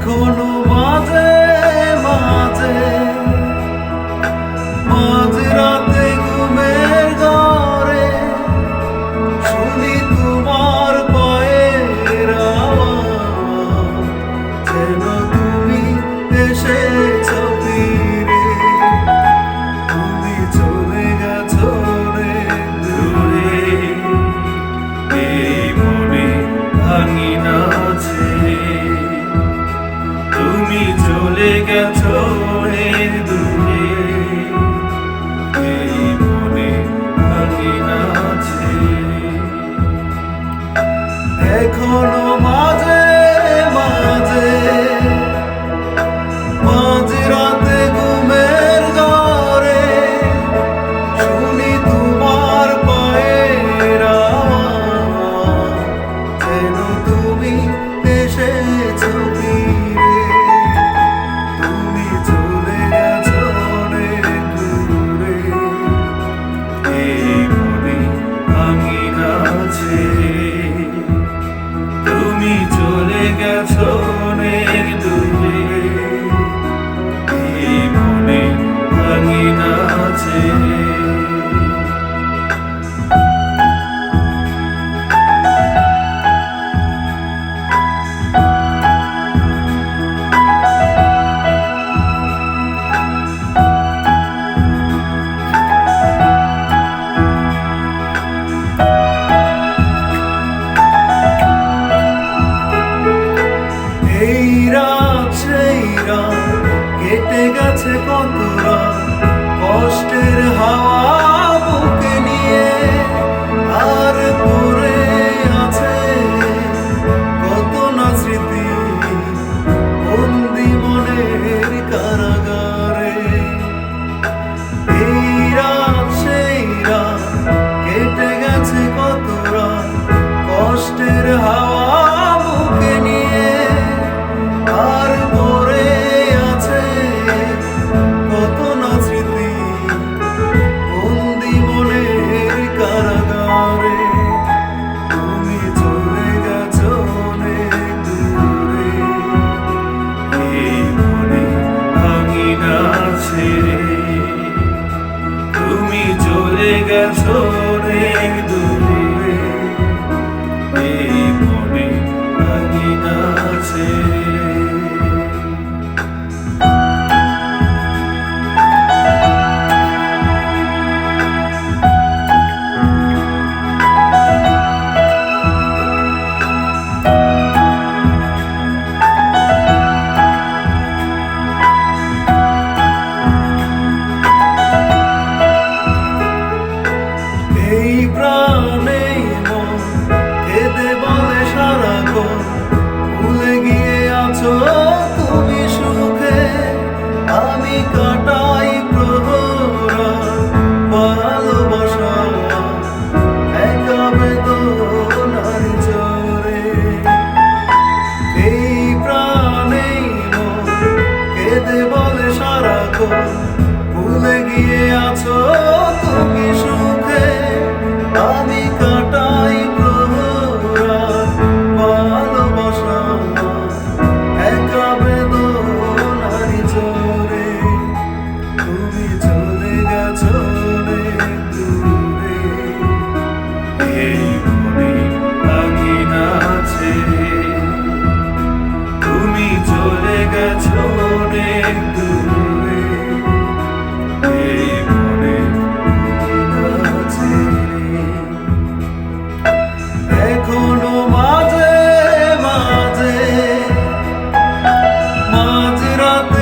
এখনো বইতে গেছে কত কষ্টের হাওয়া এই প্রাণেই কেঁদে বলে সারাক্ষণ grande